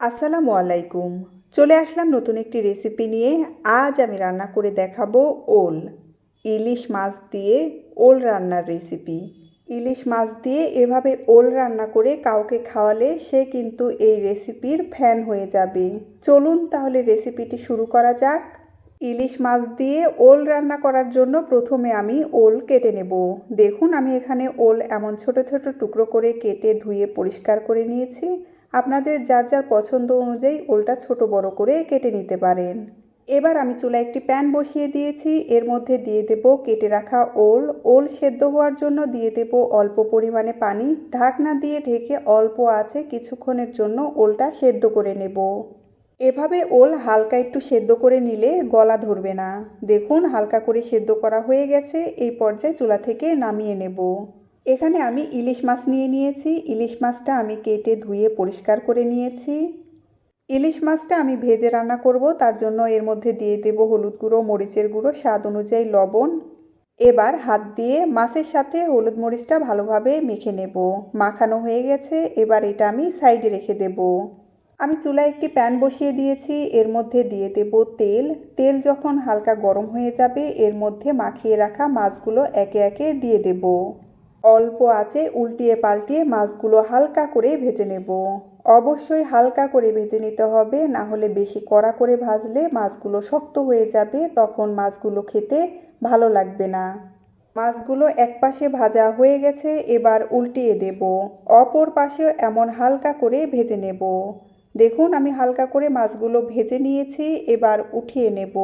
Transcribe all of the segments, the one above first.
আসসালামু আলাইকুম। চলে আসলাম নতুন একটি রেসিপি নিয়ে। আজ আমি রান্না করে দেখাবো ওল। ইলিশ মাছ দিয়ে ওল রান্নার রেসিপি ইলিশ মাছ দিয়ে এভাবে ওল রান্না করে কাউকে খাওয়ালে সে কিন্তু এই রেসিপির ফ্যান হয়ে যাবে। চলুন তাহলে রেসিপিটি শুরু করা যাক। ইলিশ মাছ দিয়ে ওল রান্না করার জন্য প্রথমে আমি ওল কেটে নেব। দেখুন, আমি এখানে ওল এমন ছোট ছোট টুকরো করে কেটে ধুয়ে পরিষ্কার করে নিয়েছি। আপনাদের যার যার পছন্দ অনুযায়ী ওলটা ছোট বড় করে কেটে নিতে পারেন। এবার আমি চুলায় একটি প্যান বসিয়ে দিয়েছি। এর মধ্যে দিয়ে দেব কেটে রাখা ওল। ওল সেদ্ধ হওয়ার জন্য দিয়ে দেব অল্প পরিমাণে পানি। ঢাকনা দিয়ে ঢেকে অল্প আছে কিছুক্ষণের জন্য ওলটা সেদ্ধ করে নেব। এভাবে ওল হালকা একটু সেদ্ধ করে নিলে গলা ধরবে না। দেখুন, হালকা করে সেদ্ধ করা হয়ে গেছে। এই পর্যায়ে চুলা থেকে নামিয়ে নেব। এখানে আমি ইলিশ মাছ নিয়ে নিয়েছি। ইলিশ মাছটা আমি কেটে ধুয়ে পরিষ্কার করে নিয়েছি। ইলিশ মাছটা আমি ভেজে রান্না করব, তার জন্য এর মধ্যে দিয়ে দেব হলুদ গুঁড়ো, মরিচের গুঁড়ো, স্বাদ অনুযায়ী লবণ। এবার হাত দিয়ে মাছের সাথে হলুদ মরিচটা ভালোভাবে মেখে নেব। মাখানো হয়ে গেছে, এবার এটা আমি সাইডে রেখে দেব। আমি চুলায় একটি প্যান বসিয়ে দিয়েছি, এর মধ্যে দিয়ে দেব তেল। তেল যখন হালকা গরম হয়ে যাবে, এর মধ্যে মাখিয়ে রাখা মাছগুলো একে একে দিয়ে দেব। অল্প আছে, উল্টিয়ে পাল্টিয়ে মাছগুলো হালকা করে ভেজে নেব। অবশ্যই হালকা করে ভেজে নিতে হবে, না হলে বেশি কড়া করে ভাজলে মাছগুলো শক্ত হয়ে যাবে, তখন মাছগুলো খেতে ভালো লাগবে না। মাছগুলো এক পাশে ভাজা হয়ে গেছে, এবার উল্টিয়ে দেব। অপর পাশে এমন হালকা করে ভেজে নেব। দেখুন, আমি হালকা করে মাছগুলো ভেজে নিয়েছি, এবার উঠিয়ে নেব।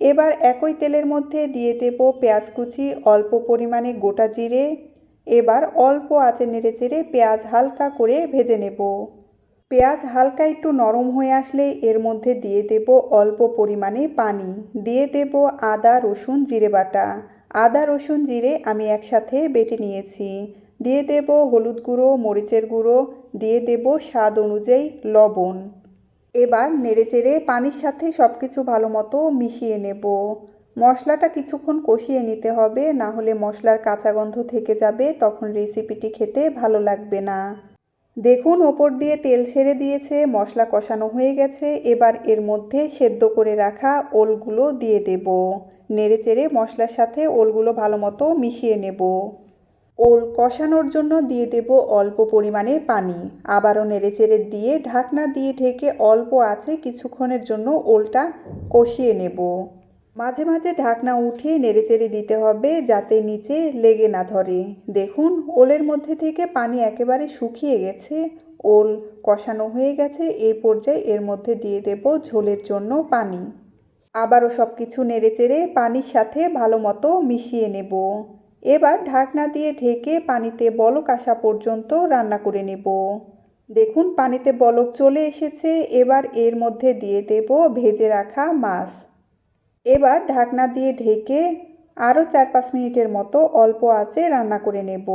এবার একই তেলের মধ্যে দিয়ে দেব পেঁয়াজ কুচি, অল্প পরিমাণে গোটা জিরে এবার অল্প আঁচে নেড়ে চেড়ে পেঁয়াজ হালকা করে ভেজে নেব। পেঁয়াজ হালকা একটু নরম হয়ে আসলে এর মধ্যে দিয়ে দেব অল্প পরিমাণে পানি। দিয়ে দেব আদা, রসুন, জিরে বাটা। আদা, রসুন, জিরে আমি একসাথে বেটে নিয়েছি। দিয়ে দেব হলুদ গুঁড়ো, মরিচের গুঁড়ো। দিয়ে দেব স্বাদ অনুযায়ী লবণ। এবার নেড়ে নেড়েচেড়ে পানির সাথে সব কিছু ভালো মতো মিশিয়ে নেব। মশলাটা কিছুক্ষণ কষিয়ে নিতে হবে, না হলে মশলার কাঁচা গন্ধ থেকে যাবে, তখন রেসিপিটি খেতে ভালো লাগবে না। দেখুন, ওপর দিয়ে তেল ছেড়ে দিয়েছে, মশলা কষানো হয়ে গেছে, এবার এর মধ্যে সেদ্ধ করে রাখা ওলগুলো দিয়ে দেব। নেড়েচেড়ে মশলার সাথে ওলগুলো ভালো মতো মিশিয়ে নেব। ওল কষানোর জন্য দিয়ে দেব অল্প পরিমাণে পানি। আবারও নেড়েচেড়ে দিয়ে ঢাকনা দিয়ে ঢেকে অল্প আছে কিছুক্ষণের জন্য ওলটা কষিয়ে নেব। মাঝে মাঝে ঢাকনা উঠিয়ে নেড়েচেড়ে দিতে হবে যাতে নিচে লেগে না ধরে। দেখুন, ওলের মধ্যে থেকে পানি একেবারে শুকিয়ে গেছে। ওল কষানো হয়ে গেছে। এই পর্যায়ে এর মধ্যে দিয়ে দেব ঝোলের জন্য পানি। আবারও সব কিছু নেড়েচেড়ে পানির সাথে ভালো মতো মিশিয়ে নেব। এবার ঢাকনা দিয়ে ঢেকে পানিতে বলক আসা পর্যন্ত রান্না করে নেব। দেখুন, পানিতে বলক চলে এসেছে। এবার এর মধ্যে দিয়ে দেব ভেজে রাখা মাছ। এবার ঢাকনা দিয়ে ঢেকে আরও চার পাঁচ মিনিটের মতো অল্প আছে রান্না করে নেব।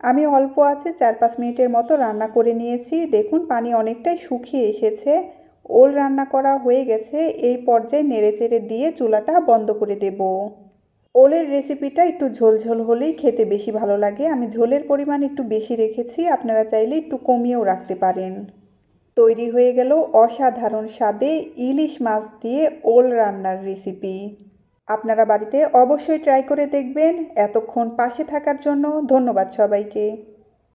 আমি অল্প আছে চার পাঁচ মিনিটের মতো রান্না করে নিয়েছি। দেখুন, পানি অনেকটাই শুকিয়ে এসেছে। ওল রান্না করা হয়ে গেছে। এই পর্যায়ে নেড়েচেড়ে দিয়ে চুলাটা বন্ধ করে দেব। ওলের রেসিপিটা একটু ঝোলঝোল হলেই খেতে বেশি ভালো লাগে। আমি ঝোলের পরিমাণ একটু বেশি রেখেছি। আপনারা চাইলে একটু কমিয়েও রাখতে পারেন। তৈরি হয়ে গেল অসাধারণ স্বাদে ইলিশ মাছ দিয়ে ওল রান্নার রেসিপি। আপনারা বাড়িতে অবশ্যই ট্রাই করে দেখবেন। এতক্ষণ পাশে থাকার জন্য ধন্যবাদ সবাইকে।